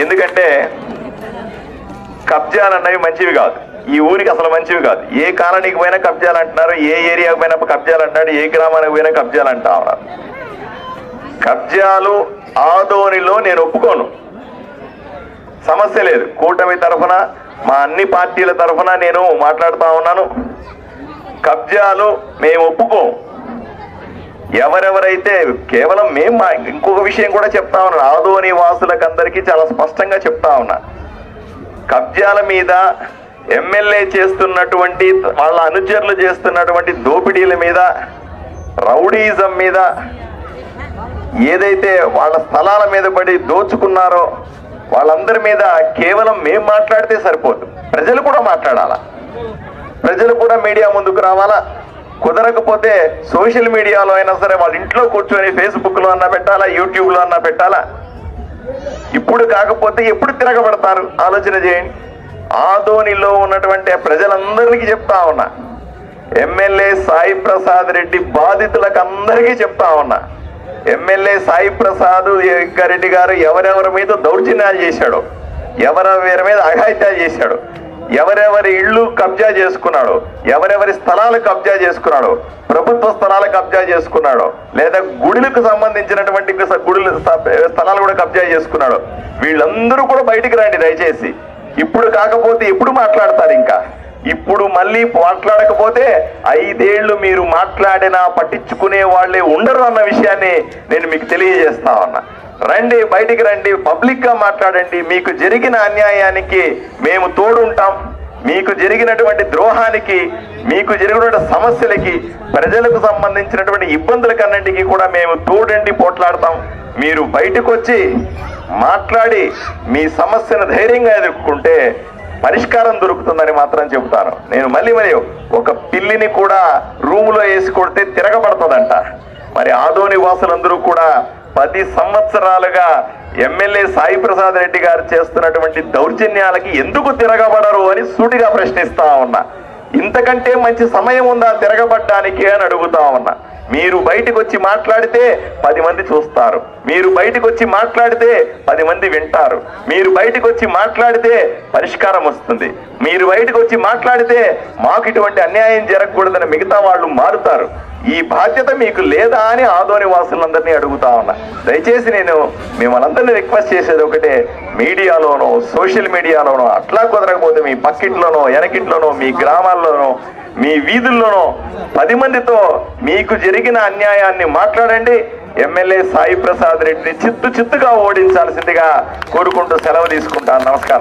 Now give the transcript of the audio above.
ఎందుకంటే కబ్జాలు అన్నవి మంచివి కాదు. ఈ ఊరికి అసలు మంచివి కాదు. ఏ కాలనీకి పోయినా కబ్జాలు అంటున్నారు ఏ ఏరియాకి పోయినా కబ్జాలు అంటున్నాడు ఏ గ్రామానికి పోయినా కబ్జాలు అంటా ఉన్నారు. కబ్జాలు ఆదోనిలో నేను ఒప్పుకోను. సమస్య లేదు. కూటమి తరఫున మా అన్ని పార్టీల తరఫున నేను మాట్లాడుతూ ఉన్నాను. కబ్జాలు మేము ఒప్పుకోం ఎవరెవరైతే కేవలం మేము మా ఇంకొక విషయం కూడా చెప్తా ఉన్నా ఆదోని వాసులకు అందరికీ చాలా స్పష్టంగా చెప్తా ఉన్నా. కబ్జాల మీద ఎమ్మెల్యే చేస్తున్నటువంటి వాళ్ళ అనుచరులు చేస్తున్నటువంటి దోపిడీల మీద రౌడీజం మీద ఏదైతే వాళ్ళ స్థలాల మీద పడి దోచుకున్నారో వాళ్ళందరి మీద కేవలం మేం మాట్లాడితే సరిపోదు. ప్రజలు కూడా మాట్లాడాలా? ప్రజలు కూడా మీడియా ముందుకు రావాలా? కుదరకపోతే సోషల్ మీడియాలో అయినా సరే వాళ్ళ ఇంట్లో కూర్చొని ఫేస్బుక్లో అన్నా పెట్టాలా యూట్యూబ్లో అన్నా పెట్టాలా? ఇప్పుడు కాకపోతే ఎప్పుడు తిరగబడతారు? ఆలోచన చేయండి. ఆదోనిలో ఉన్నటువంటి ప్రజలందరికీ చెప్తా ఉన్నా. ఎమ్మెల్యే సాయి ప్రసాద్ రెడ్డి బాధితులకు అందరికీ చెప్తా ఉన్నా. ఎమ్మెల్యే సాయి ప్రసాద్ రెడ్డి గారు ఎవరెవరి మీద దౌర్జన్యాలు చేశాడో ఎవరెవరి మీద అఘాయిత్యాలు చేశాడు ఎవరెవరి ఇళ్ళు కబ్జా చేసుకున్నాడో ఎవరెవరి స్థలాలు కబ్జా చేసుకున్నాడో ప్రభుత్వ స్థలాలు కబ్జా చేసుకున్నాడో లేదా గుడులకు సంబంధించినటువంటి గుడులు స్థలాలు కూడా కబ్జా చేసుకున్నాడో వీళ్ళందరూ కూడా బయటికి రండి దయచేసి. ఇప్పుడు కాకపోతే ఎప్పుడు మాట్లాడతారు ఇంకా? ఇప్పుడు మళ్ళీ మాట్లాడకపోతే ఐదేళ్ళు మీరు మాట్లాడినా పట్టించుకునే వాళ్ళే ఉండరు అన్న విషయాన్ని నేను మీకు తెలియజేస్తా ఉన్నా. రండి బయటికి రండి పబ్లిక్గా మాట్లాడండి. మీకు జరిగిన అన్యాయానికి మేము తోడుంటాం. మీకు జరిగినటువంటి ద్రోహానికి మీకు జరిగినటువంటి సమస్యలకి ప్రజలకు సంబంధించినటువంటి ఇబ్బందుల కన్నింటికి కూడా మేము తోడండి పోట్లాడతాం. మీరు బయటకు వచ్చి మాట్లాడి మీ సమస్యను ధైర్యంగా ఎదుర్కొంటే పరిష్కారం దొరుకుతుందని మాత్రం చెబుతాను. నేను మళ్ళీ మరి ఒక పిల్లిని కూడా రూములో వేసి కొడితే తిరగబడుతుందంట. మరి ఆదో నివాసులందరూ కూడా పది సంవత్సరాలుగా ఎమ్మెల్యే సాయి ప్రసాద్ రెడ్డి గారు చేస్తున్నటువంటి దౌర్జన్యాలకి ఎందుకు తిరగబడరు అని సూటిగా ప్రశ్నిస్తా ఉన్నా. ఇంతకంటే మంచి సమయం ఉందా తిరగబడ్డానికి అని అడుగుతా ఉన్నా. మీరు బయటకు వచ్చి మాట్లాడితే పది మంది చూస్తారు. మీరు బయటకు వచ్చి మాట్లాడితే పది మంది వింటారు. మీరు బయటకు వచ్చి మాట్లాడితే పరిష్కారం వస్తుంది. మీరు బయటకు వచ్చి మాట్లాడితే మాకు ఇటువంటి అన్యాయం జరగకూడదని మిగతా వాళ్ళు మారుతారు. ఈ బాధ్యత మీకు లేదా అని ఆదోని వాసులందరినీ అడుగుతా ఉన్నా. దయచేసి నేను మిమ్మల్ని అందరినీ రిక్వెస్ట్ చేసేది ఒకటే మీడియాలోనో సోషల్ మీడియాలోనో అట్లా కుదరకపోతే మీ పక్కింట్లోనో వెనకింట్లోనో మీ గ్రామాల్లోనో మీ వీధుల్లోనో పది మందితో మీకు జరిగిన అన్యాయాన్ని మాట్లాడండి. ఎమ్మెల్యే సాయి ప్రసాద్ రెడ్డిని చిత్తు చిత్తుగా ఓడించాల్సిందిగా కోరుకుంటూ సెలవు తీసుకుంటాను. నమస్కారం.